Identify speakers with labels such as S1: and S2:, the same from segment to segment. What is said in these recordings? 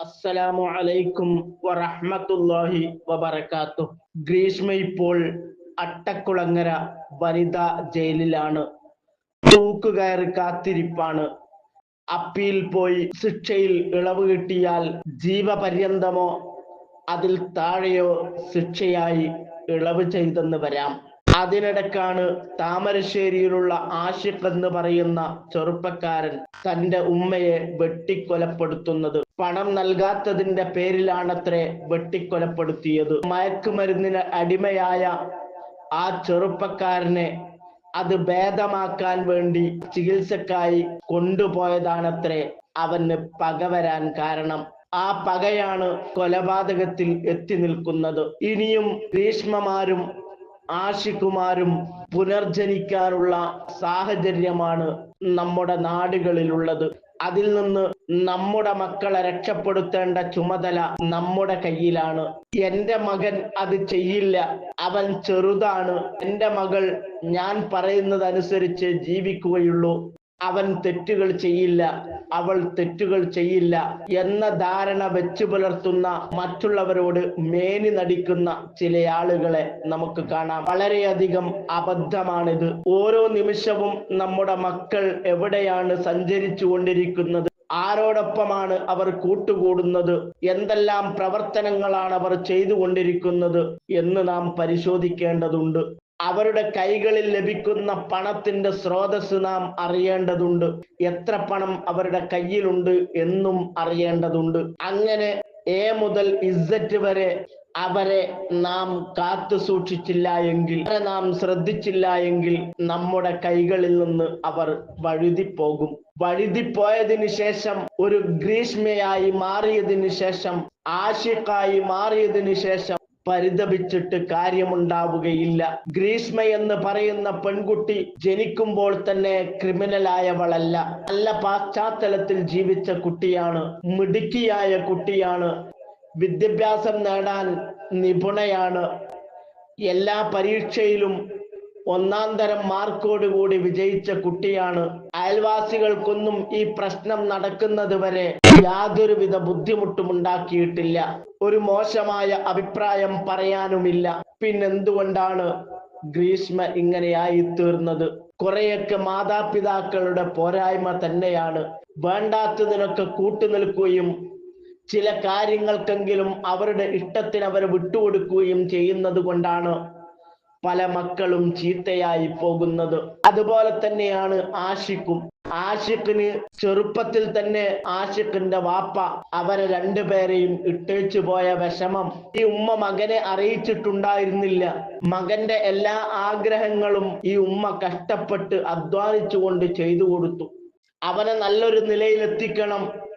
S1: അസ്സലാമു അലൈക്കും വറഹ്മത്തുള്ളാഹി വബറകാത്തു. ഗ്രീഷ്മ ഇപ്പോൾ അട്ടക്കുളങ്ങര വനിതാ ജയിലിലാണ്. തൂക്കുകയറി കാത്തിരിപ്പാണ്. അപ്പീൽ പോയി ശിക്ഷയിൽ ഇളവ് കിട്ടിയാൽ ജീവപര്യന്തമോ അതിൽ താഴെയോ ശിക്ഷയായി ഇളവ് ചെയ്തെന്ന് വരാം. അതിനിടക്കാണ് താമരശ്ശേരിയിലുള്ള ആഷിഖ് എന്ന് പറയുന്ന ചെറുപ്പക്കാരൻ തന്റെ ഉമ്മയെ വെട്ടിക്കൊലപ്പെടുത്തുന്നത്. പണം നൽകാത്തതിന്റെ പേരിലാണത്രേ വെട്ടിക്കൊലപ്പെടുത്തിയത്. മയക്കുമരുന്നിന് അടിമയായ ആ ചെറുപ്പക്കാരനെ അത് ഭേദമാക്കാൻ വേണ്ടി ചികിത്സക്കായി കൊണ്ടുപോയതാണത്രേ അവന് പക വരാൻ കാരണം. ആ പകയാണ് കൊലപാതകത്തിൽ എത്തി നിൽക്കുന്നത്. ഇനിയും ഭീഷ്മമാരും ആഷിക്കുമാരും പുനർജനിക്കാനുള്ള സാഹചര്യമാണ് നമ്മുടെ നാടുകളിലുള്ളത്. അതിൽ നിന്ന് നമ്മുടെ മക്കളെ രക്ഷപ്പെടുത്തേണ്ട ചുമതല നമ്മുടെ കയ്യിലാണ്. എന്റെ മകൻ അത് ചെയ്യില്ല. അവൻ ചെറുതാണ്. എന്റെ മകൾ ഞാൻ പറയുന്നത് അനുസരിച്ച് ജീവിക്കുകയുള്ളൂ. അവൻ തെറ്റുകൾ ചെയ്യില്ല അവൾ തെറ്റുകൾ ചെയ്യില്ല എന്ന ധാരണ വെച്ചു പുലർത്തുന്ന മറ്റുള്ളവരോട് മേനി നടിക്കുന്ന ചില ആളുകളെ നമുക്ക് കാണാം. വളരെയധികം അബദ്ധമാണിത്. ഓരോ നിമിഷവും നമ്മുടെ മക്കൾ എവിടെയാണ് സഞ്ചരിച്ചു കൊണ്ടിരിക്കുന്നത്? ആരോടൊപ്പമാണ് അവർ കൂട്ടുകൂടുന്നത്? എന്തെല്ലാം പ്രവർത്തനങ്ങളാണ് അവർ ചെയ്തുകൊണ്ടിരിക്കുന്നത് എന്ന് നാം പരിശോധിക്കേണ്ടതുണ്ട്. അവരുടെ കൈകളിൽ ലഭിക്കുന്ന പണത്തിന്റെ സ്രോതസ് നാം അറിയേണ്ടതുണ്ട്. എത്ര പണം അവരുടെ കയ്യിലുണ്ട് എന്നും അറിയേണ്ടതുണ്ട്. അങ്ങനെ എ മുതൽ ഇസറ്റ് വരെ അവരെ നാം കാത്തു സൂക്ഷിച്ചില്ല എങ്കിൽ അവരെ നാം ശ്രദ്ധിച്ചില്ല എങ്കിൽ നമ്മുടെ കൈകളിൽ നിന്ന് അവർ വഴുതിപ്പോകും. വഴുതിപ്പോയതിനു ശേഷം ഒരു ഗ്രീഷ്മയായി മാറിയതിനു ശേഷം ആശിക്കായി മാറിയതിനു ശേഷം പരിതപിച്ചിട്ട് കാര്യമുണ്ടാവുകയില്ല. ഗ്രീഷ്മ എന്ന് പറയുന്ന പെൺകുട്ടി ജനിക്കുമ്പോൾ തന്നെ ക്രിമിനലായവളല്ല. നല്ല പശ്ചാത്തലത്തിൽ ജീവിച്ച കുട്ടിയാണ് മിടുക്കിയായ കുട്ടിയാണ് വിദ്യാഭ്യാസം നേടാൻ നിപുണയാണ്. എല്ലാ പരീക്ഷയിലും ഒന്നാം തരം മാർക്കോട് കൂടി വിജയിച്ച കുട്ടിയാണ്. അയൽവാസികൾക്കൊന്നും ഈ പ്രശ്നം നടക്കുന്നത് വരെ യാതൊരുവിധ ബുദ്ധിമുട്ടും ഉണ്ടാക്കിയിട്ടില്ല ഒരു മോശമായ അഭിപ്രായം പറയാനുമില്ല. പിന്നെന്തുകൊണ്ടാണ് ഗ്രീഷ്മ ഇങ്ങനെയായി തീർന്നത് കുറെയൊക്കെ മാതാപിതാക്കളുടെ പോരായ്മ തന്നെയാണ്. വേണ്ടാത്തതിനൊക്കെ കൂട്ടുനിൽക്കുകയും ചില കാര്യങ്ങൾക്കെങ്കിലും അവരുടെ ഇഷ്ടത്തിന് അവർ വിട്ടുകൊടുക്കുകയും ചെയ്യുന്നത് കൊണ്ടാണ് പല മക്കളും ചീത്തയായി പോകുന്നത്. അതുപോലെ തന്നെയാണ് ആഷിക്കും ആഷിഖിന് ചെറുപ്പത്തിൽ തന്നെ ആഷിഖിന്റെ വാപ്പ അവരെ രണ്ടുപേരെയും ഇട്ടേച്ചു പോയ വിഷമം ഈ ഉമ്മ മകനെ അറിയിച്ചിട്ടുണ്ടായിരുന്നില്ല. മകന്റെ എല്ലാ ആഗ്രഹങ്ങളും ഈ ഉമ്മ കഷ്ടപ്പെട്ട് അധ്വാനിച്ചുകൊണ്ട് ചെയ്തു കൊടുത്തു. അവനെ നല്ലൊരു നിലയിലെത്തിക്കണം.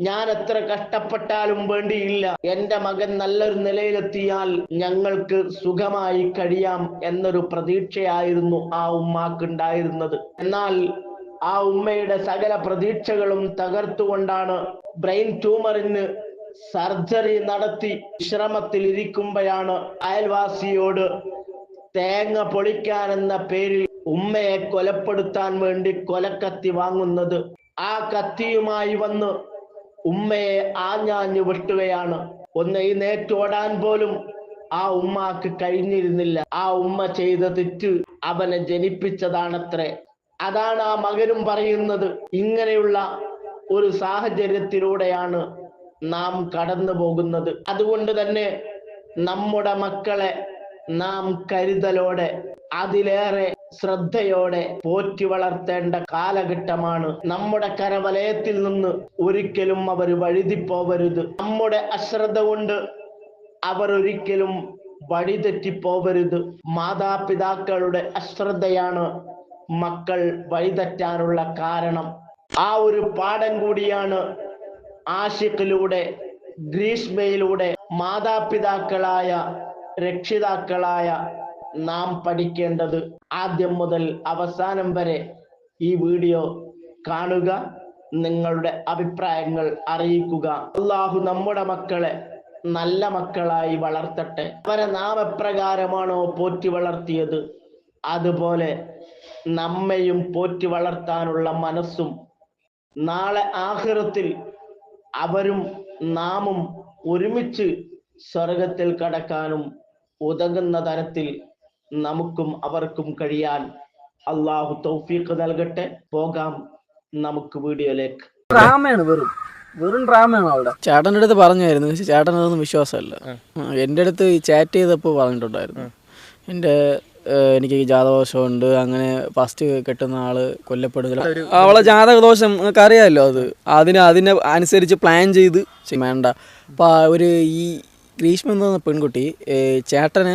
S1: ഞാൻ എത്ര കഷ്ടപ്പെട്ടാലും വേണ്ടിയില്ല. എന്റെ മകൻ നല്ലൊരു നിലയിലെത്തിയാൽ ഞങ്ങൾക്ക് സുഖമായി കഴിയാം എന്നൊരു പ്രതീക്ഷയായിരുന്നു ആ ഉമ്മാക്കുണ്ടായിരുന്നത്. എന്നാൽ ആ ഉമ്മയുടെ സകല പ്രതീക്ഷകളും തകർത്തുകൊണ്ടാണ് ബ്രെയിൻ ട്യൂമറിന് സർജറി നടത്തി വിശ്രമത്തിൽ ഇരിക്കുമ്പോഴാണ് അയൽവാസിയോട് തേങ്ങ പൊളിക്കാൻ എന്ന പേരിൽ ഉമ്മയെ കൊലപ്പെടുത്താൻ വേണ്ടി കൊലക്കത്തി വാങ്ങുന്നത്. ആ കത്തിയുമായി വന്ന് ഉമ്മയെ ആഞ്ഞാഞ്ഞു വെട്ടുകയാണ്. ഒന്ന് ഈ നേറ്റോടാൻ പോലും ആ ഉമ്മാക്ക് കഴിഞ്ഞിരുന്നില്ല. ആ ഉമ്മ ചെയ്ത തെറ്റ് അവനെ ജനിപ്പിച്ചതാണത്രേ. അതാണ് ആ മകനും പറയുന്നത്. ഇങ്ങനെയുള്ള ഒരു സാഹചര്യത്തിലൂടെയാണ് നാം കടന്നു പോകുന്നത്. അതുകൊണ്ട് തന്നെ നമ്മുടെ മക്കളെ നാം കരുതലോടെ അതിലേറെ ശ്രദ്ധയോടെ പോറ്റി വളർത്തേണ്ട കാലഘട്ടമാണ്. നമ്മുടെ കരവലയത്തിൽ നിന്ന് ഒരിക്കലും അവർ വഴുതിപ്പോവരുത്. നമ്മുടെ അശ്രദ്ധ കൊണ്ട് അവർ ഒരിക്കലും വഴിതെറ്റിപ്പോവരുത്. മാതാപിതാക്കളുടെ അശ്രദ്ധയാണ് മക്കൾ വഴിതെറ്റാനുള്ള കാരണം. ആ ഒരു പാഠം കൂടിയാണ് ആഷിഖിലൂടെ ഗ്രീഷ്മയിലൂടെ മാതാപിതാക്കളായ രക്ഷിതാക്കളായ നാം പഠിക്കേണ്ടത് ആദ്യം മുതൽ അവസാനം വരെ ഈ വീഡിയോ കാണുക നിങ്ങളുടെ അഭിപ്രായങ്ങൾ അറിയിക്കുക. അള്ളാഹു നമ്മുടെ മക്കളെ നല്ല മക്കളായി വളർത്തട്ടെ. അവരെ നാം എപ്രകാരമാണോ പോറ്റി വളർത്തിയത് അതുപോലെ നമ്മയും പോറ്റി വളർത്താനുള്ള മനസ്സും നാളെ ആഹൃത്തിൽ അവരും നാമും ഒരുമിച്ച് സ്വർഗത്തിൽ കടക്കാനും ഉതകുന്ന തരത്തിൽ നമുക്കും അവർക്കും കഴിയാൻ അള്ളാഹു തൗഫീഖ് നൽകട്ടെ. പോകാം നമുക്ക് വീഡിയോയിലേക്ക്.
S2: ഡ്രാമയാണ് വെറും. വെറും ഡ്രാമയാണ് അവിടെ. ചേട്ടന്റെ അടുത്ത് പറഞ്ഞായിരുന്നു പക്ഷെ ചേട്ടൻ അതൊന്നും വിശ്വാസമല്ല. എന്റെ അടുത്ത് ഈ ചാറ്റ് ചെയ്തപ്പോൾ പറഞ്ഞിട്ടുണ്ടായിരുന്നു. എന്റെ എനിക്ക് ജാതകദോഷമുണ്ട് അങ്ങനെ ഫസ്റ്റ് കെട്ടുന്ന ആൾ കൊല്ലപ്പെടുന്നില്ല അവളെ ജാതകദോഷം നിങ്ങൾക്ക് അറിയാമല്ലോ അത്. അതിന് അതിനെ അനുസരിച്ച് പ്ലാൻ ചെയ്ത്. വേണ്ട. അപ്പം ഒരു ഈ ഗ്രീഷ്മ എന്ന് പറഞ്ഞ പെൺകുട്ടി ചേട്ടന്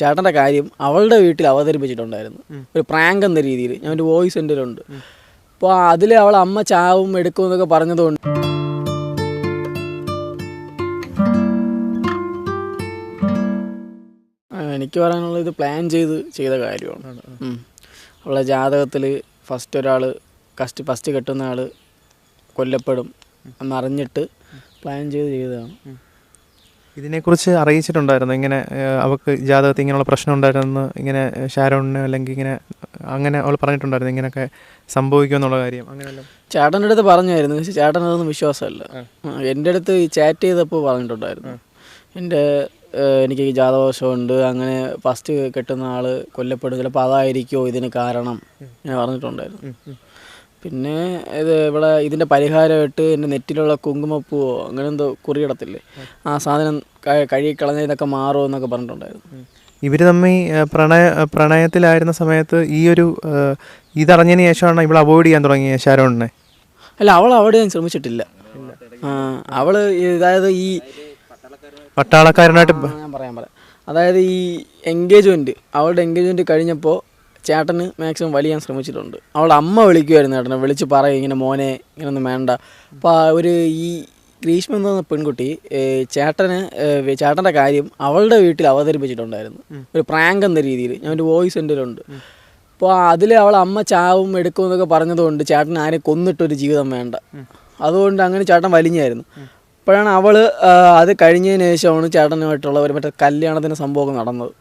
S2: ചേട്ടന്റെ കാര്യം അവളുടെ വീട്ടിൽ അവതരിപ്പിച്ചിട്ടുണ്ടായിരുന്നു. ഒരു പ്രാങ്ക് എന്ന രീതിയിൽ. ഞാൻ ഒരു വോയിസ് എന്റെ ഉണ്ട് അപ്പോൾ അതിൽ അവൾ അമ്മ ചാവും എടുക്കും എന്നൊക്കെ പറഞ്ഞതുകൊണ്ട് എനിക്ക് പറയാനുള്ളത് ഇത് പ്ലാൻ ചെയ്ത് ചെയ്ത കാര്യമാണ്. അവളെ ജാതകത്തിൽ ഫസ്റ്റ് ഒരാൾ കസ്റ്റ് ഫസ്റ്റ് കെട്ടുന്ന ആൾ കൊല്ലപ്പെടും എന്നറിഞ്ഞിട്ട് പ്ലാൻ ചെയ്ത് ചെയ്തതാണ്.
S3: ഇതിനെക്കുറിച്ച് അറിയിച്ചിട്ടുണ്ടായിരുന്നു. ഇങ്ങനെ അവർക്ക് ജാതകത്തിൽ ഇങ്ങനെയുള്ള പ്രശ്നം ഉണ്ടായിരുന്നു ഇങ്ങനെ ഷാരോണിന് അല്ലെങ്കിൽ ഇങ്ങനെ അങ്ങനെ അവൾ പറഞ്ഞിട്ടുണ്ടായിരുന്നു. ഇങ്ങനെയൊക്കെ സംഭവിക്കുമെന്നുള്ള കാര്യം. അങ്ങനെയല്ല.
S2: ചേട്ടന്റെ അടുത്ത് പറഞ്ഞായിരുന്നു. പക്ഷേ ചേട്ടൻ അതൊന്നും വിശ്വാസമല്ല. എന്റെ അടുത്ത് ഈ ചാറ്റ് ചെയ്തപ്പോൾ പറഞ്ഞിട്ടുണ്ടായിരുന്നു. എന്റെ എനിക്ക് ജാതകോശമുണ്ട് അങ്ങനെ ഫസ്റ്റ് കെട്ടുന്ന ആൾ കൊല്ലപ്പെടും. ചിലപ്പോൾ അതായിരിക്കുമോ ഇതിന് കാരണം? ഞാൻ പറഞ്ഞിട്ടുണ്ടായിരുന്നു. പിന്നെ ഇത് ഇവിടെ ഇതിന്റെ പരിഹാരമായിട്ട് എന്റെ നെറ്റിലുള്ള കുങ്കുമപ്പൂവോ അങ്ങനെ എന്തോ കുറിയിടത്തില്ലേ ആ സാധനം കഴുകി കളഞ്ഞ ഇതൊക്കെ മാറുമോ എന്നൊക്കെ പറഞ്ഞിട്ടുണ്ടായിരുന്നു.
S3: ഇവർ തമ്മിൽ പ്രണയ പ്രണയത്തിലായിരുന്ന സമയത്ത് ഈ ഒരു ഇതറിഞ്ഞതിന് ശേഷമാണ് ഇവൾ അവോയ്ഡ് ചെയ്യാൻ തുടങ്ങിയ ശരോണിനെ?
S2: അല്ല അവൾ അവിടെ ഞാൻ ശ്രമിച്ചിട്ടില്ല. ആ, അവൾ അതായത് ഈ
S3: പട്ടാളക്കാരനായിട്ട്
S2: പറയാൻ പറയാം. അതായത് ഈ എൻഗേജ്മെന്റ് അവളുടെ എൻഗേജ്മെന്റ് കഴിഞ്ഞപ്പോൾ ചേട്ടന് മാക്സിമം വലിയാൻ ശ്രമിച്ചിട്ടുണ്ട്. അവളുടെ അമ്മ വിളിക്കുമായിരുന്നു ചേട്ടനെ. വിളിച്ച് പറയും ഇങ്ങനെ മോനെ ഇങ്ങനൊന്നും വേണ്ട. അപ്പോൾ ഒരു ഈ ഗ്രീഷ്മ എന്ന് പറഞ്ഞ പെൺകുട്ടി ചേട്ടന് ചേട്ടന്റെ കാര്യം അവളുടെ വീട്ടിൽ അവതരിപ്പിച്ചിട്ടുണ്ടായിരുന്നു. ഒരു പ്രാങ്ക് എന്ന രീതിയിൽ. ഞാൻ ഒരു വോയിസ് എന്റെ ഉണ്ട് അപ്പോൾ അതിൽ അവൾ അമ്മ ചാവും എടുക്കും എന്നൊക്കെ പറഞ്ഞതുകൊണ്ട് ചേട്ടൻ ആരെ കൊന്നിട്ടൊരു ജീവിതം വേണ്ട. അതുകൊണ്ട് അങ്ങനെ ചേട്ടൻ വലിഞ്ഞായിരുന്നു. അപ്പോഴാണ് അവൾ അത് കഴിഞ്ഞതിന് ശേഷമാണ് ചേട്ടനുമായിട്ടുള്ള ഒരു മറ്റേ കല്യാണത്തിന്റെ സംഭവം നടന്നത്.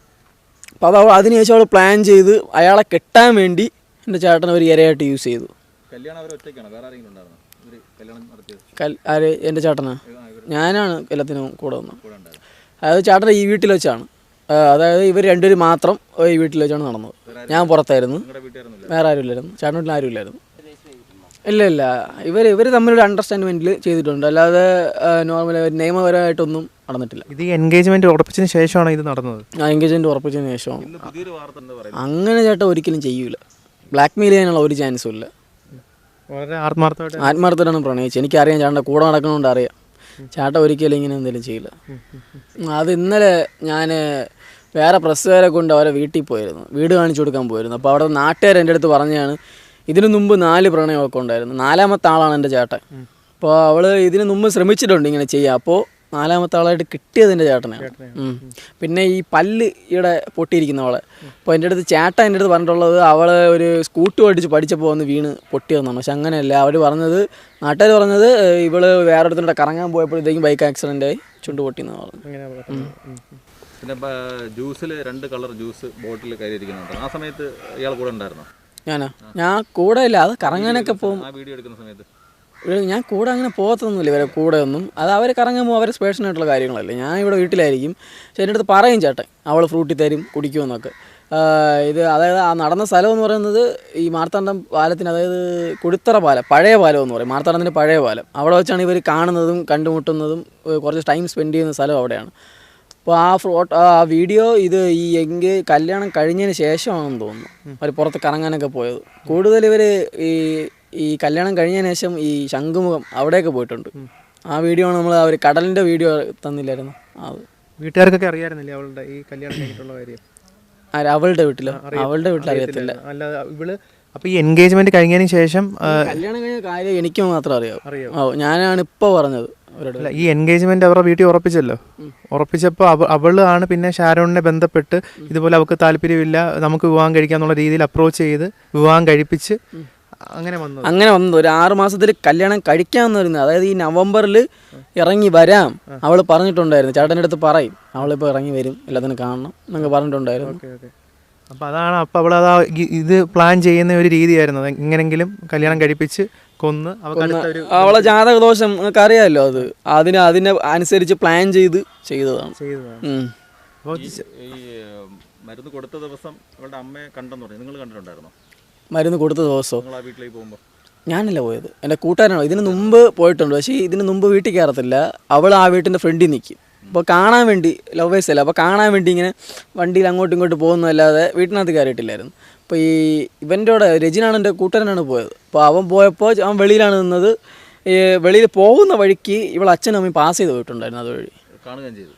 S2: അപ്പോൾ അത് അവൾ അതിനുശേഷം അവൾ പ്ലാൻ ചെയ്ത് അയാളെ കെട്ടാൻ വേണ്ടി എന്റെ ചേട്ടൻ ഒരു ഇരയായിട്ട് യൂസ് ചെയ്തു. ആര്? എന്റെ ചേട്ടനാ. ഞാനാണ് എല്ലാത്തിനും കൂടെ വന്നത്. അതായത് ചേട്ടൻ ഈ വീട്ടിൽ വെച്ചാണ്. അതായത് ഇവർ രണ്ടുപേരും മാത്രം ഈ വീട്ടിൽ വെച്ചാണ് നടന്നത്. ഞാൻ പുറത്തായിരുന്നു. വേറെ ആരും ഇല്ലായിരുന്നു. ചേട്ടൻ വീട്ടിൽ ആരും ഇല്ലായിരുന്നു. ഇല്ല ഇല്ല. ഇവർ ഇവർ തമ്മിലൊരു അണ്ടർസ്റ്റാൻഡ്മെന്റിൽ ചെയ്തിട്ടുണ്ട്. അല്ലാതെ നോർമലി നിയമപരമായിട്ടൊന്നും നടന്നിട്ടില്ല.
S3: ഇത് എൻഗേജ്മെന്റ് ഉറപ്പിച്ചതിന് ശേഷമാണ് ഇത് നടന്നത്.
S2: ആ എൻഗേജ്മെന്റ് ഉറപ്പിച്ചതിന് ശേഷമാണ്
S4: പറയുന്നത്
S2: അങ്ങനെ ചേട്ടാ ഒരിക്കലും ചെയ്യൂല. ബ്ലാക്ക് മെയിൽ ചെയ്യാനുള്ള ഒരു ചാൻസും ഇല്ല.
S3: വളരെ ആത്മാർത്ഥമായിട്ട്.
S2: ആത്മാർത്ഥമാണ് പ്രണയിച്ചത് എനിക്കറിയാം ചേട്ടന്റെ കൂടെ നടക്കണോണ്ട് അറിയാം. ചേട്ടാ ഒരിക്കലും ഇങ്ങനെ എന്തെങ്കിലും ചെയ്യില്ല. അത് ഇന്നലെ ഞാൻ വേറെ പ്രസ്സുകാരെ കൊണ്ട് അവരെ വീട്ടിൽ പോയിരുന്നു. വീട് കാണിച്ചു കൊടുക്കാൻ പോയിരുന്നു. അപ്പോൾ അവിടെ നാട്ടുകാർ എന്റെ അടുത്ത് പറഞ്ഞാണ് ഇതിനു മുമ്പ് നാല് പ്രണയമൊക്കെ ഉണ്ടായിരുന്നു. നാലാമത്തെ ആളാണ് എന്റെ ചേട്ടൻ. അപ്പോൾ അവൾ ഇതിനു മുമ്പ് ശ്രമിച്ചിട്ടുണ്ട് ഇങ്ങനെ ചെയ്യാം അപ്പോൾ നാലാമത്തെ ആളായിട്ട് കിട്ടിയത് എന്റെ ചേട്ടനാണ് പിന്നെ ഈ പല്ല് ഇവിടെ പൊട്ടിയിരിക്കുന്ന അവളെ അപ്പോൾ എന്റെ അടുത്ത് ചേട്ടൻ എന്റെ അടുത്ത് പറഞ്ഞിട്ടുള്ളത് അവൾ ഒരു സ്കൂട്ടി ഓടിച്ച് പഠിച്ചപ്പോൾ വന്ന് വീണ് പൊട്ടിയതെന്നാണ് പക്ഷെ അങ്ങനെയല്ല. അവർ പറഞ്ഞത് നാട്ടുകാർ പറഞ്ഞത് ഇവൾ വേറെ അടുത്തിടെ കറങ്ങാൻ പോയപ്പോഴത്തേക്കും ബൈക്ക് ആക്സിഡന്റ് ആയി ചുണ്ട്
S3: പൊട്ടിയെന്ന്. ഉം.
S4: പിന്നെ ജ്യൂസിൽ രണ്ട് കളർ ജ്യൂസ് ബോട്ടിൽ കയറിയിരിക്കുന്നുണ്ട്. ആ സമയത്ത് ഇയാൾ കൂടെ ഉണ്ടായിരുന്നോ?
S2: ഞാനാ? ഞാൻ കൂടെ ഇല്ല. അത് കറങ്ങാനൊക്കെ പോകും.
S4: ആ വീഡിയോ എടുക്കുന്ന സമയത്ത്.
S2: ഞാൻ കൂടെ അങ്ങനെ പോകത്തൊന്നുമില്ല ഇവരെ കൂടെ ഒന്നും. അത് അവർ കറങ്ങുമ്പോൾ അവരെ സ്പേഷനായിട്ടുള്ള കാര്യങ്ങളല്ലേ. ഞാൻ ഇവിടെ വീട്ടിലായിരിക്കും. പക്ഷെ എന്റെ അടുത്ത് പറയും ചേട്ടൻ അവൾ ഫ്രൂട്ടി തരും കുടിക്കുമെന്നൊക്കെ ഇത് അതായത് ആ നടന്ന സ്ഥലം എന്ന് പറയുന്നത് ഈ മാർത്താണ്ഡം പാലത്തിന് അതായത് കുടിത്തറ പാലം പഴയ പാലം എന്ന് പറയും. മാർത്താണ്ഡത്തിന്റെ പഴയ പാലം. അവിടെ വെച്ചാണ് ഇവർ കാണുന്നതും കണ്ടുമുട്ടുന്നതും കുറച്ച് ടൈം സ്പെൻഡ് ചെയ്യുന്ന സ്ഥലം അവിടെയാണ്. അപ്പോൾ ആ ഫോട്ടോ ആ വീഡിയോ ഇത് ഈ എങ്കിൽ കല്യാണം കഴിഞ്ഞതിന് ശേഷമാണെന്ന് തോന്നുന്നു. അവർ പുറത്ത് കറങ്ങാനൊക്കെ പോയത്. കൂടുതൽ ഇവർ ഈ ഈ കല്യാണം കഴിഞ്ഞതിന് ശേഷം ഈ ശംഖുമുഖം അവിടെയൊക്കെ പോയിട്ടുണ്ട്. ആ വീഡിയോ ആണ് നമ്മൾ അവർ കടലിന്റെ വീഡിയോ തന്നില്ലായിരുന്നു. അത്
S3: വീട്ടുകാർക്കൊക്കെ അറിയായിരുന്നില്ലേ അവളുടെ ഈ കല്യാണം കഴിഞ്ഞിട്ടുള്ള കാര്യം?
S2: ആര് അവളുടെ വീട്ടിലോ? അവളുടെ വീട്ടിൽ അറിയത്തില്ല.
S3: അല്ല ഇവൾ അപ്പോൾ ഈ എൻഗേജ്മെന്റ് കഴിഞ്ഞതിന് ശേഷം
S2: കല്യാണം കഴിഞ്ഞ കാര്യം എനിക്ക് മാത്രം അറിയാം
S3: അറിയാം.
S2: ഓ ഞാനാണ് ഇപ്പോൾ പറഞ്ഞത്
S3: അല്ല ഈ എൻഗേജ്മെന്റ് അവരുടെ വീട്ടിൽ ഉറപ്പിച്ചല്ലോ. ഉറപ്പിച്ചപ്പോൾ അവ അവൾ ആണ് പിന്നെ ഷാരോണിനെ ബന്ധപ്പെട്ട് ഇതുപോലെ അവൾക്ക് താല്പര്യമില്ല നമുക്ക് വിവാഹം കഴിക്കാന്നുള്ള രീതിയിൽ അപ്രോച്ച് ചെയ്ത് വിവാഹം കഴിപ്പിച്ച് അങ്ങനെ വന്നത്.
S2: അങ്ങനെ വന്നത്. ഒരു ആറ് മാസത്തിൽ കല്യാണം കഴിക്കാമെന്ന് പറയുന്നത് അതായത് ഈ നവംബറിൽ ഇറങ്ങി വരാം. അവൾ പറഞ്ഞിട്ടുണ്ടായിരുന്നു. ചേട്ടന്റെ അടുത്ത് പറയും. അവളിപ്പോൾ ഇറങ്ങി വരും. എല്ലാത്തിനും കാണണം എന്നൊക്കെ പറഞ്ഞിട്ടുണ്ടായിരുന്നു.
S3: Okay okay. അപ്പോൾ അതാണ് അപ്പോൾ അവൾ അതാ ഇത് പ്ലാൻ ചെയ്യുന്ന ഒരു രീതിയായിരുന്നു. എങ്ങനെങ്കിലും കല്യാണം കഴിപ്പിച്ച് കൊന്ന് അവൾക്ക് അടുത്ത ഒരു
S2: അവളെ ജാതകദോഷം നിങ്ങൾക്ക് അറിയാമല്ലോ അത്. അതിന് അതിനെ അനുസരിച്ച് പ്ലാൻ ചെയ്ത് ചെയ്തതാണ്.
S3: ചെയ്തതാണ്.
S4: മരുന്ന് കൊടുത്ത ദിവസം അവളുടെ അമ്മയെ കണ്ടെന്ന് പറഞ്ഞു നിങ്ങൾ കണ്ടിട്ടുണ്ടായിരുന്നോ?
S2: മരുന്ന് കൊടുത്ത
S4: ദിവസവും വീട്ടിലേക്ക് പോകുമ്പോൾ
S2: ഞാനല്ല പോയത്. എന്റെ കൂട്ടുകാരനാണ്. ഇതിന് മുമ്പ് പോയിട്ടുണ്ട്. പക്ഷേ ഇതിന് മുമ്പ് വീട്ടിൽ കയറത്തില്ല. അവൾ ആ വീട്ടിന്റെ ഫ്രണ്ടിൽ നിൽക്കും. അപ്പോൾ കാണാൻ വേണ്ടി ലവേഴ്സ് അല്ല? അപ്പോൾ കാണാൻ വേണ്ടി ഇങ്ങനെ വണ്ടിയിൽ അങ്ങോട്ടും ഇങ്ങോട്ടും പോകുന്നതല്ലാതെ വീട്ടിനകത്ത് കയറിയിട്ടില്ലായിരുന്നു. അപ്പോൾ ഈ ഇവന്റെ കൂടെ രജിനാണ് എന്റെ കൂട്ടുകാരനാണ് പോയത്. അപ്പോൾ അവൻ പോയപ്പോൾ അവൻ വെളിയിലാണ് നിന്നത്. ഈ വെളിയിൽ പോകുന്ന വഴിക്ക് ഇവൾ അച്ഛനും അമ്മയും പാസ് ചെയ്ത് പോയിട്ടുണ്ടായിരുന്നു അതുവഴി.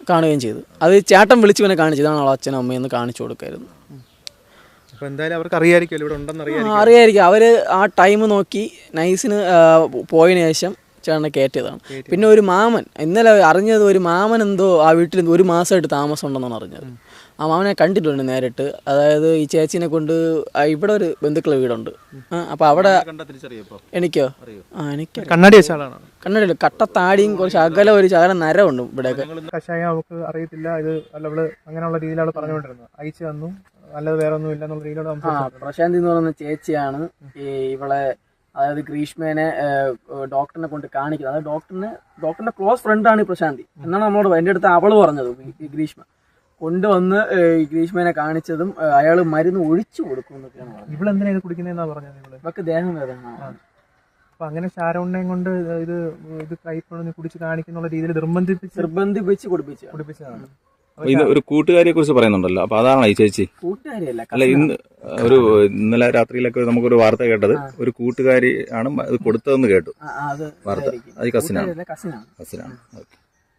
S4: കാണുകയും ചെയ്തു.
S2: അത് ചേട്ടൻ വിളിച്ച് ഇവനെ കാണിച്ചതാണ് അവളെ അച്ഛനും അമ്മയും ഒന്ന് കാണിച്ചു കൊടുക്കായിരുന്നു.
S3: അപ്പോൾ എന്തായാലും അവർക്ക് അറിയാമായിരിക്കുമല്ലോ ഇവിടെ ഉണ്ടെന്ന് അറിയാം
S2: അറിയായിരിക്കും. അവർ ആ ടൈം നോക്കി നൈസിന് പോയതിനു ശേഷം ചേട്ടനെ കയറ്റിയതാണ്. പിന്നെ ഒരു മാമൻ ഇന്നലെ അറിഞ്ഞത് ഒരു മാമൻ എന്തോ ആ വീട്ടിൽ ഒരു മാസമായിട്ട് താമസം ഉണ്ടെന്നാണ് അറിഞ്ഞത്. ആ മാമനെ കണ്ടിട്ടുണ്ട് നേരിട്ട്. അതായത് ഈ ചേച്ചിനെ കൊണ്ട് ഇവിടെ ഒരു ബന്ധുക്കളെ വീടുണ്ട്. അപ്പൊ അവിടെ എനിക്കോ?
S4: അറിയോ?
S2: ആ എനിക്ക്
S3: കണ്ണാടി വെച്ച ആളാണ്.
S2: കണ്ടില്ല കട്ടത്താടിയും കുറച്ച് അകല ഒരു ചകല നരമുണ്ട് ഇവിടെയൊക്കെ.
S3: കഷായം അവൾക്ക് അറിയത്തില്ല. ഇത് അല്ല അവൾ അങ്ങനെയുള്ള രീതിയിലാണ് പറഞ്ഞുകൊണ്ടിരുന്നത്. അയച്ചു തന്നു. അല്ലാതെ വേറെ ഒന്നും ഇല്ല എന്നുള്ള രീതിയിലാണ്
S2: ആ പ്രശാന്തി എന്ന് പറയുന്ന ചേച്ചിയാണ് ഈ ഇവളെ അതായത് ഗ്രീഷ്മേനെ ഡോക്ടറിനെ കൊണ്ട് കാണിക്കുന്നത്. അതായത് ഡോക്ടറിന് ഡോക്ടറിന്റെ ക്ലോസ് ഫ്രണ്ടാണ് ഈ പ്രശാന്തി. എന്നാണ് നമ്മളോട് എന്റെ അടുത്ത് അവൾ പറഞ്ഞത് ഈ- ഗ്രീഷ്മ. കൊണ്ടുവന്ന് ഈ ഗ്രീഷ്മേനെ കാണിച്ചതും അയാൾ മരുന്ന് ഒഴിച്ചു കൊടുക്കും എന്നൊക്കെയാണ് പറഞ്ഞത്.
S3: ഇവളെന്തിനാ ഇത് കുടിക്കുന്നതെന്നാ പറഞ്ഞത് ഇവൾ?
S2: ഇവക്ക് ദേഹം വേദന
S3: അപ്പൊ അങ്ങനെ ശാരോണ്ണയും കൊണ്ട് ഇത് ഇത് കൈപ്പൊഴി കുടിച്ച് കാണിക്കുന്നുള്ള രീതിയിൽ നിർബന്ധിപ്പിച്ച്
S2: നിർബന്ധിപ്പിച്ച് കുടിപ്പിച്ച്
S3: കുടിപ്പിച്ചതാണ്.
S4: ഇത് ഒരു കൂട്ടുകാരിയെ കുറിച്ച് പറയുന്നുണ്ടല്ലോ. അപ്പൊ അതാണോ ഈ ചേച്ചി? അല്ല ഇന്ന് ഒരു ഇന്നലെ രാത്രിയിലൊക്കെ നമുക്കൊരു വാർത്ത കേട്ടത്. ഒരു കൂട്ടുകാരി ആണ് ഇത് കൊടുത്തതെന്ന് കേട്ടു. വാർത്ത. അത് കസിനാണ്.
S2: കസിനാണ്.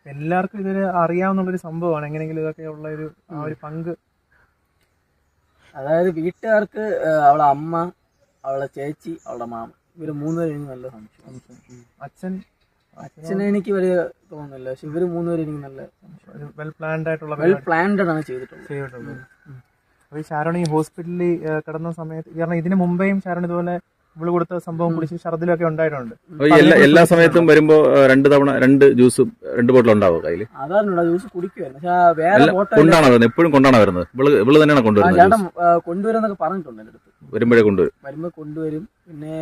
S3: എല്ലാവർക്കും ഇതൊരു അറിയാവുന്നുള്ളൊരു സംഭവമാണ്. എങ്ങനെയെങ്കിലും ഇതൊക്കെ ഉള്ള ഒരു ആ ഒരു പങ്ക്.
S2: അതായത് വീട്ടുകാർക്ക് അവളെ അമ്മ അവളെ ചേച്ചി അവളുടെ മാമ. ഇവർ മൂന്നുപേരും നല്ല സംശയം.
S3: അച്ഛൻ
S2: അച്ഛനെ എനിക്ക് വലിയ തോന്നുന്നില്ല. പക്ഷെ ഇവർ മൂന്നുപേരും എനിക്ക് നല്ല
S3: വെൽ പ്ലാൻഡ് ആയിട്ടുള്ള
S2: വെൽ പ്ലാൻഡ് ആണ് ചെയ്തിട്ടുള്ളത്.
S3: ചെയ്തിട്ടുള്ളത്. അപ്പൊ ഈ ഷാരോൺ ഈ ഹോസ്പിറ്റലിൽ കിടന്ന സമയത്ത് കാരണം ഇതിന് മുമ്പേയും ഷാരോൺ ഇതുപോലെ ഇവൾ കൊടുത്ത സംഭവം കുടിച്ച് ഛർദിലൊക്കെ ഉണ്ടായിട്ടുണ്ട്.
S4: എല്ലാ എല്ലാ സമയത്തും വരുമ്പോ രണ്ട് തവണ രണ്ട് ജ്യൂസ് രണ്ട് ബോട്ടിൽ ഉണ്ടാവും കയ്യിൽ
S2: അതാണ് ജ്യൂസ്
S4: കൊണ്ടാണോ വരുന്നത്. എപ്പോഴും കൊണ്ടാണ് വരുന്നത്. ഇവൾ ഇവൾ തന്നെയാണ് കൊണ്ടുവരുന്നത്
S2: കൊണ്ടുവരും കൊണ്ടുവരുന്നൊക്കെ പറഞ്ഞിട്ടുണ്ട് അടുത്ത്.
S4: വരുമ്പോഴേ കൊണ്ടുവരും.
S2: വരുമ്പോ കൊണ്ടുവരും. പിന്നെ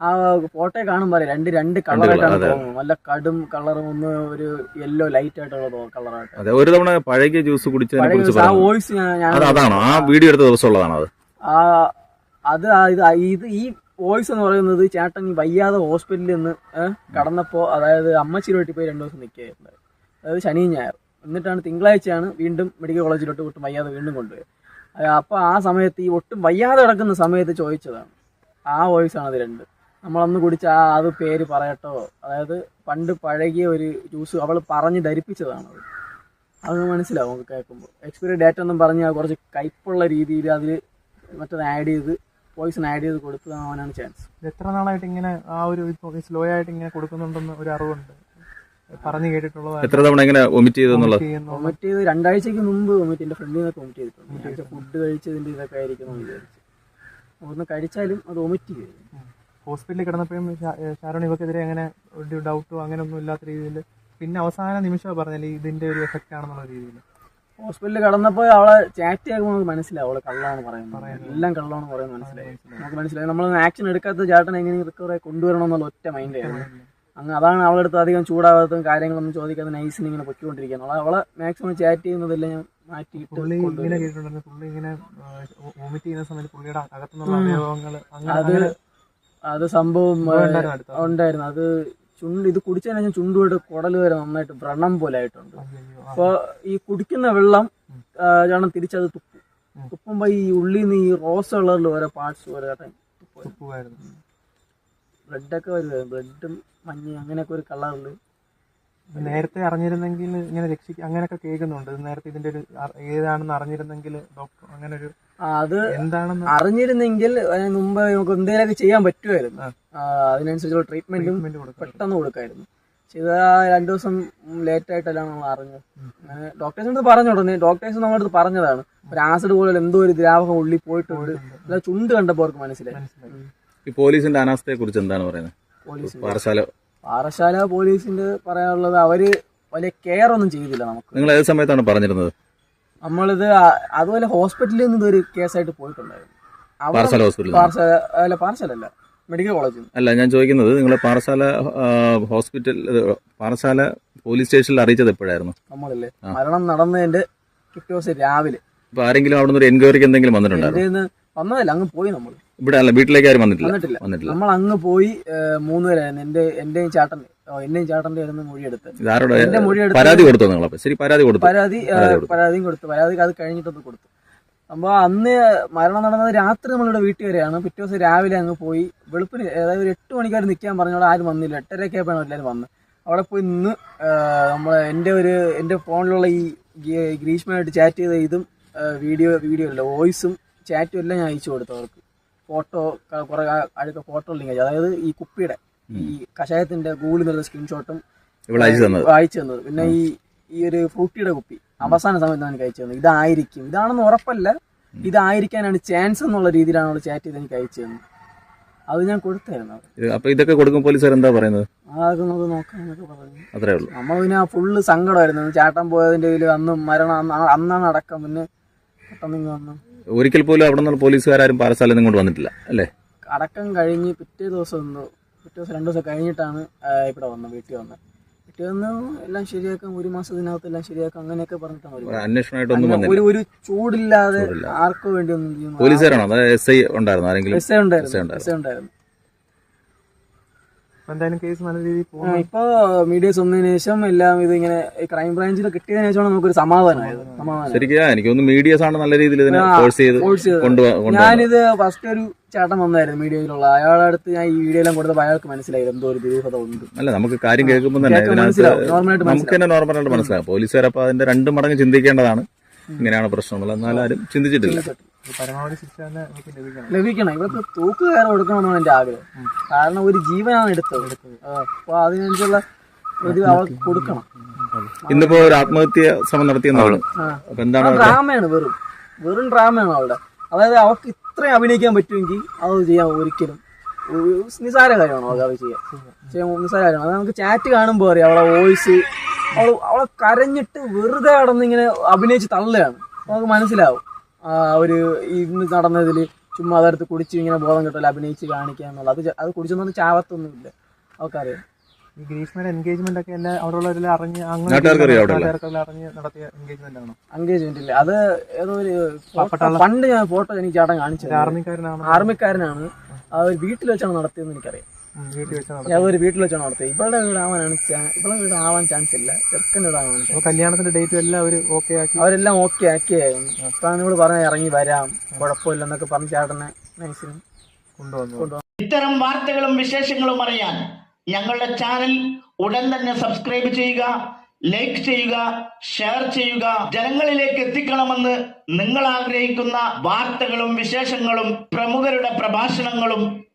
S2: ആ ഫോട്ടോ കാണുമ്പോൾ രണ്ട് രണ്ട് കളറായിട്ടാണ് തോന്നുന്നത്. നല്ല കടും കളറും ഒന്ന് ഒരു യെല്ലോ ലൈറ്റ് ആയിട്ടുള്ള കളറായിട്ട്
S4: അതെ ഒരു തവണ പഴകിയ ജ്യൂസ് കുടിച്ചതിനെ കുറിച്ച്
S2: ആ വോയിസ് ഞാൻ
S4: അതാണോ? ആ വീഡിയോ എടുത്ത ദിവസം ഉള്ളതാണോ അത്?
S2: ആ അത് ഇത് ഈ വോയിസ് എന്ന് പറയുന്നത് ചേട്ടൻ വയ്യാതെ ഹോസ്പിറ്റലിൽ നിന്ന് കടന്നപ്പോൾ കടന്നപ്പോ അതായത് അമ്മച്ചിരി വീട്ടിൽ പോയി രണ്ടു ദിവസം നിൽക്കുകയായിരുന്നു അതായത് ശനിയും ഞായർ. എന്നിട്ടാണ് തിങ്കളാഴ്ചയാണ് വീണ്ടും മെഡിക്കൽ കോളേജിലോട്ട് ഒട്ടും വയ്യാതെ വീണ്ടും കൊണ്ടുപോയത്. അപ്പോൾ അപ്പൊ ആ സമയത്ത് ഈ ഒട്ടും വയ്യാതെ കിടക്കുന്ന സമയത്ത് ചോദിച്ചതാണ്. ആ വോയിസ് ആണ് അത് രണ്ട്. നമ്മളന്ന് കുടിച്ച ആ അത് പേര് പറയട്ടോ. അതായത് പണ്ട് പഴകിയ ഒരു ജ്യൂസ് അവൾ പറഞ്ഞ് ധരിപ്പിച്ചതാണ് അത്. അത് മനസ്സിലാവും നമുക്ക് കേൾക്കുമ്പോൾ എക്സ്പയറി ഡേറ്റ് ഒന്നും പറഞ്ഞ് കുറച്ച് കയ്പുള്ള രീതിയിൽ അതിൽ മറ്റൊന്ന് ആഡ് ചെയ്ത് പോയിസൺ ആഡ് ചെയ്ത് കൊടുക്കുന്നവനാണ് ചാൻസ്
S3: എത്ര നാളായിട്ട് ഇങ്ങനെ ആ ഒരു സ്ലോ ആയിട്ട് ഇങ്ങനെ കൊടുക്കുന്നുണ്ടെന്ന് ഒരു അറിവുണ്ട്? പറഞ്ഞു കേട്ടിട്ടുള്ളതാണ്
S4: എത്ര തവണ ഇങ്ങനെ വൊമിറ്റ് ചെയ്തെന്നുള്ളത്.
S2: വൊമിറ്റ് ചെയ്ത് രണ്ടാഴ്ചക്ക് മുമ്പ് വൊമിറ്റ് എന്റെ ഫ്രണ്ടിൽ നിന്നൊക്കെ വൊമിറ്റ് ചെയ്തിട്ടുണ്ട്. ഫുഡ് കഴിച്ചതിന്റെ ഇതൊക്കെ ആയിരിക്കും ഒന്ന് കഴിച്ചാലും അത് വൊമിറ്റ് ചെയ്യും.
S3: ഹോസ്പിറ്റലിൽ കിടന്നപ്പോഴും ഷാരോൺ ഇവക്കെതിരെ അങ്ങനെ ഒരു ഡൗട്ടോ അങ്ങനെ ഒന്നും ഇല്ലാത്ത രീതിയിൽ പിന്നെ അവസാന നിമിഷമാണ് പറഞ്ഞാൽ ഇതിന്റെ ഒരു എഫക്റ്റ് ആണെന്നുള്ള രീതിയിൽ.
S2: ഹോസ്പിറ്റലിൽ കിടന്നപ്പോൾ അവളെ ചാറ്റ് ചെയ്യുമ്പോൾ നമുക്ക് മനസ്സിലാവും അവളെ കള്ളാണ് പറയുന്നത്. എല്ലാം കള്ളാണ് പറയുന്നത് മനസ്സിലായി. നമുക്ക് മനസ്സിലായി. നമ്മൾ ആക്ഷൻ എടുക്കാത്ത ചേട്ടൻ എങ്ങനെ റിക്കവർ കൊണ്ടുവരണം എന്നുള്ള ഒറ്റ മൈൻഡായിരുന്നു അങ്ങ് അതാണ് അവളുടെ അടുത്ത് അധികം ചൂടാകാത്തതും കാര്യങ്ങളൊന്നും ചോദിക്കാതെ നൈസിന് ഇങ്ങനെ പൊയ്ക്കൊണ്ടിരിക്കുകയാണ്. അവളെ മാക്സിമം ചാറ്റ് ചെയ്യുന്നതെല്ലാം ഞാൻ മാറ്റിയിട്ട് അത് അത് സംഭവം
S3: ഉണ്ടായിരുന്നു
S2: അത് ചുണ്ട് ഇത് കുടിച്ചതിന് ശേഷം ചുണ്ടുമായിട്ട് കുടൽ വരെ നന്നായിട്ട് വ്രണം പോലെ ആയിട്ടുണ്ട്. അപ്പൊ ഈ കുടിക്കുന്ന വെള്ളം ചേട്ടൻ തിരിച്ചത് തുപ്പും. തുപ്പുമ്പോ ഈ ഉള്ളിൽ നിന്ന് ഈ റോസ് കളറിൽ വരെ പാർട്സ് വരെ
S3: തുപ്പുമായിരുന്നു.
S2: ബ്ലഡൊക്കെ വരുമായിരുന്നു ബ്ലഡും മഞ്ഞ അങ്ങനെയൊക്കെ ഒരു കളറിൽ.
S3: നേരത്തെ അറിഞ്ഞിരുന്നെങ്കിൽ ഇങ്ങനെ രക്ഷിക്കുക അങ്ങനെയൊക്കെ കേൾക്കുന്നുണ്ട്. നേരത്തെ ഇതിന്റെ ഒരു ഏതാണെന്ന് അറിഞ്ഞിരുന്നെങ്കിൽ ഡോക്ടർ അങ്ങനെ ഒരു
S2: അത്
S3: എന്താണെന്ന്
S2: അറിഞ്ഞിരുന്നെങ്കിൽ അതിന് മുമ്പ് നമുക്ക് എന്തെങ്കിലുമൊക്കെ ചെയ്യാൻ പറ്റുമായിരുന്നു. അതിനനുസരിച്ചുള്ള ട്രീറ്റ്മെന്റും പെട്ടെന്ന് കൊടുക്കായിരുന്നു. പക്ഷെ ഇത് രണ്ടു ദിവസം ലേറ്റ് ആയിട്ടല്ല നമ്മൾ അറിഞ്ഞത്. അങ്ങനെ ഡോക്ടേഴ്സിന്റെ അടുത്ത് പറഞ്ഞു തുടങ്ങി ഡോക്ടേഴ്സ് നമ്മുടെ അടുത്ത് പറഞ്ഞതാണ്. ഒരു ആസിഡ് പോലെ എന്തോ ഒരു ദ്രാവകം ഉള്ളി പോയിട്ടുണ്ട്. അല്ല ചുണ്ട് കണ്ടപ്പോൾ അവർക്ക് മനസ്സിലായി.
S4: ഈ പോലീസിന്റെ അനാസ്ഥയെ കുറിച്ച് എന്താണ് പറയുന്നത്? പാറശാല
S2: പാറശാല പോലീസിന്റെ പറയാനുള്ളത് അവർ വലിയ കെയർ ഒന്നും ചെയ്തില്ല നമുക്ക്.
S4: നിങ്ങൾ ഏത് സമയത്താണ് പറഞ്ഞിരുന്നത്?
S2: നമ്മളിത് അതുപോലെ ഹോസ്പിറ്റലിൽ നിന്ന് ഇതൊരു കേസായിട്ട് പോയിട്ടുണ്ടായിരുന്നു.
S4: പാറശാല
S2: അല്ല മെഡിക്കൽ കോളേജിൽ
S4: അല്ല ഞാൻ ചോദിക്കുന്നത് നിങ്ങൾ പാറശാല ഹോസ്പിറ്റൽ പാറശാല പോലീസ് സ്റ്റേഷനിൽ അറിയിച്ചത് എപ്പോഴായിരുന്നു?
S2: നമ്മളില്ലേ? മരണം നടന്നതിന്റെ പിറ്റേ ദിവസം രാവിലെ.
S4: ആരെങ്കിലും അവിടെ നിന്ന് ഒരു എൻക്വയറിക്ക് എന്തെങ്കിലും വന്നിട്ടുണ്ടായിരുന്നു?
S2: വന്നതല്ല അങ്ങ് പോയി നമ്മൾ
S4: ഇവിടെ അല്ല വീട്ടിലേക്ക് ആരും വന്നിട്ടില്ല.
S2: വന്നിട്ടില്ല. നമ്മൾ അങ്ങ് പോയി മൂന്ന് പേരായിരുന്നു എന്റെ എന്റെയും ചാട്ടൻ എന്നെയും ചാട്ടന്റെ ആയിരുന്നു മൊഴിയെടുത്ത്. എന്റെ മൊഴിയെടുത്ത്
S4: പരാതി കൊടുത്തോ നിങ്ങൾ ശരി പരാതി കൊടുത്തു.
S2: പരാതി. പരാതിയും കൊടുത്തു. പരാതി അത് കഴിഞ്ഞിട്ടൊന്ന് കൊടുത്തു. അപ്പോൾ അന്ന് മരണം നടന്നത് രാത്രി നമ്മളിവിടെ വീട്ടിൽ വരെയാണ് പിറ്റേ ദിവസം രാവിലെ അങ്ങ് പോയി. വെളുപ്പിന് അതായത് ഒരു എട്ട് മണിക്കാർ നിൽക്കാൻ പറഞ്ഞോടെ ആരും വന്നില്ല. എട്ടരയൊക്കെ ആയപ്പോഴാണ് എല്ലാവരും വന്ന്. അവിടെ പോയി നിന്ന് നമ്മൾ എന്റെ ഒരു എന്റെ ഫോണിലുള്ള ഈ ഗ്രീഷ്മയായിട്ട് ചാറ്റ് ചെയ്ത ഇതും വീഡിയോ വീഡിയോ അല്ല വോയിസും ചാറ്റും എല്ലാം ഞാൻ അയച്ചു കൊടുത്തു അവർക്ക്. ഫോട്ടോ കുറെ അഴുക്ക ഫോട്ടോ ലിങ്ക് അയച്ചു അതായത് ഈ കുപ്പിയുടെ ഈ കഷായത്തിന്റെ ഗൂഗിളിൽ നിന്നുള്ള സ്ക്രീൻഷോട്ടും
S4: അയച്ചു തന്നത്.
S2: പിന്നെ ഈ ഈ ഒരു ഫ്രൂട്ടിയുടെ കുപ്പി അവസാന സമയത്താണ് എനിക്ക് അയച്ചു തന്നത്. ഇതായിരിക്കും. ഇതാണെന്ന് ഉറപ്പല്ല. ഇതായിരിക്കാനാണ് ചാൻസ് എന്നുള്ള രീതിയിലാണ് അവൾ ചാറ്റ് ചെയ്ത് എനിക്ക് അയച്ചു തന്നത്. അത് ഞാൻ കൊടുത്തായിരുന്നു.
S4: അപ്പൊ ഇതൊക്കെ കൊടുക്കും പോലീസുകാർ എന്താ പറയുന്നത്?
S2: അതൊക്കെ നമുക്ക് പറഞ്ഞു.
S4: അത്രേ ഉള്ളൂ.
S2: നമ്മൾ പിന്നെ ഫുള്ള് സങ്കടമായിരുന്നു. ചാട്ടം പോയതിന്റെ ഇതിൽ അന്ന് മരണം അന്നാണ് അടക്കം പിന്നെ പെട്ടെന്ന് വന്നു.
S4: ഒരിക്കൽ പോലും അവിടെ നിന്നുള്ള പോലീസുകാരും പാറശാലയിൽ നിന്ന് ഇങ്ങോട്ട് വന്നിട്ടില്ല അല്ലേ?
S2: അടക്കം കഴിഞ്ഞ് പിറ്റേ ദിവസം എന്തോ പിറ്റേ ദിവസം രണ്ടു ദിവസം കഴിഞ്ഞിട്ടാണ് ഇവിടെ വന്നത് വീട്ടിൽ വന്നത് വീട്ടിൽ വന്ന് എല്ലാം ശരിയാക്കാം ഒരു മാസത്തിനകത്ത് എല്ലാം ശരിയാക്കാം അങ്ങനെയൊക്കെ പറഞ്ഞിട്ടാണ്
S4: ഒരു. അന്വേഷണമായിട്ടൊന്നും
S2: ഒരു ഒരു ചൂടില്ലാതെ ആർക്കും വേണ്ടി ഒന്നും
S4: പോലീസുകാരാണോ? എസ് ഐ ഉണ്ടായിരുന്നു? ആരെങ്കിലും
S2: എസ് ഐ ഉണ്ടായിരുന്നു. എസ് ഐ ഉണ്ടായിരുന്നു.
S3: എന്തായാലും കേസ് നല്ല രീതിയിൽ
S2: ഇപ്പൊ മീഡിയസ് വന്നതിന് ശേഷം എല്ലാം ഇത് ഇങ്ങനെ ക്രൈം ബ്രാഞ്ചിൽ കിട്ടിയതിനു ശേഷമാണ് നമുക്കൊരു സമാധാനമായത് സമാധാനം.
S4: ശരിക്കും എനിക്കൊന്ന് മീഡിയസ് ആണ് നല്ല രീതിയിൽ ഇതിനെ ഫോഴ്സ് ചെയ്ത്
S2: ഞാനിത് ഫസ്റ്റ് ഒരു ചേട്ടൻ വന്നായിരുന്നു മീഡിയയിലുള്ള അയാളുടെ അടുത്ത് ഞാൻ ഈ വീഡിയോ എല്ലാം കൊടുത്തപ്പോൾ അയാൾക്ക് മനസ്സിലായി. എന്തോ ഒരു ദുരൂഹത ഉണ്ട്.
S4: അല്ല നമുക്ക് കാര്യം കേൾക്കുമ്പോൾ തന്നെ നമുക്ക് തന്നെ നോർമലായിട്ട് മനസ്സിലാവും. പോലീസുകാർ അപ്പൊ അതിന്റെ രണ്ട് മടങ്ങ് ചിന്തിക്കേണ്ടതാണ്. ഇങ്ങനെയാണ് പ്രശ്നം എന്നുള്ളത് എന്നാലും ആരും ചിന്തിച്ചിട്ടില്ല.
S3: പരമാവധി ശിക്ഷ തന്നെ നമുക്ക് ലഭിക്കണം.
S2: ലഭിക്കണം. ഇവർക്ക് കയറി കൊടുക്കണമെന്നാണ് എന്റെ ആഗ്രഹം. കാരണം ഒരു ജീവനാണ് എടുത്തത്. അപ്പൊ അതിനനുസരിച്ചുള്ള ഒരു അവർക്ക് കൊടുക്കണം.
S4: ഇന്നിപ്പോ ഒരു ആത്മഹത്യ ശ്രമം നടത്തിയ
S2: ഡ്രാമയാണ് വെറും. വെറും ഡ്രാമയാണ് അവിടെ അതായത് അവർക്ക് ഇത്രയും അഭിനയിക്കാൻ പറ്റുമെങ്കിൽ അത് ചെയ്യാൻ ഒരിക്കലും നിസാര കാര്യമാണോ അത് അത് ചെയ്യാൻ. ചെയ്യാൻ നിസാര കാര്യമാണ്. അത് നമുക്ക് ചാറ്റ് കാണുമ്പോൾ അറിയാം. അവളെ വോയിസ് അവൾ അവളെ കരഞ്ഞിട്ട് വെറുതെ കടന്ന് ഇങ്ങനെ അഭിനയിച്ച് തള്ളുകയാണ്. നമുക്ക് മനസ്സിലാവും. ഒരു ഇന്ന് നടന്നതിൽ ചുമ്മാ അതെടുത്ത് കുടിച്ച് ഇങ്ങനെ ബോധം കിട്ടില്ല അഭിനയിച്ച് കാണിക്കുക എന്നുള്ളത്. അത് അത് കുടിച്ചൊന്നും ചാവത്തൊന്നുമില്ല. അവർക്കറിയാം
S3: ഈ ഗ്രീഷ്മയുടെ എൻഗേജ്മെന്റ് ഒക്കെ എല്ലാം അവിടെ ഉള്ളവരെല്ലാം അറിഞ്ഞ് അങ്ങനെ അറിഞ്ഞ് നടത്തിയ എൻഗേജ്മെന്റ് ആണോ?
S2: എൻഗേജ്മെന്റ് ഇല്ല. അത് ഏതോ ഒരു പണ്ട് ഞാൻ ഫോട്ടോ എനിക്ക് ചേട്ടൻ കാണിച്ചത്
S3: ആർമിക്കാരനാണ്.
S2: ആർമിക്കാരനാണ്. ആ ഒരു വീട്ടിൽ വെച്ചാണ് നടത്തിയതെന്ന് എനിക്കറിയാം.
S3: വീട്ടിൽ വെച്ചാണ് നടത്തി.
S2: ഒരു വീട്ടിൽ വെച്ചാണ് നടത്തിയത് ഇവളുടെ വീടാവാനാണ് ഇവളുടെ വീട് ആവാൻ ചാൻസ് ഇല്ല.
S3: ചെറുക്കന്റെ കല്യാണത്തിന്റെ ഡേറ്റ് എല്ലാം അവർ ഓക്കെ ആക്കി.
S2: അവരെല്ലാം ഓക്കെ ആക്കിയായിരുന്നു അപ്പോഴാണ് ഇവൾ പറഞ്ഞ ഇറങ്ങി വരാം. കുഴപ്പമില്ലെന്നൊക്കെ പറഞ്ഞ് ചേട്ടനെ നൈസിന് കൊണ്ടുവന്നു.
S1: ഇത്തരം വാർത്തകളും വിശേഷങ്ങളും അറിയാൻ ഞങ്ങളുടെ ചാനൽ ഉടൻ തന്നെ സബ്സ്ക്രൈബ് ചെയ്യുക ലൈക്ക് ചെയ്യുക ഷെയർ ചെയ്യുക. ജനങ്ങളിലേക്ക് എത്തിക്കണമെന്ന് നിങ്ങൾ ആഗ്രഹിക്കുന്ന വാർത്തകളും വിശേഷങ്ങളും പ്രമുഖരുടെ പ്രഭാഷണങ്ങളും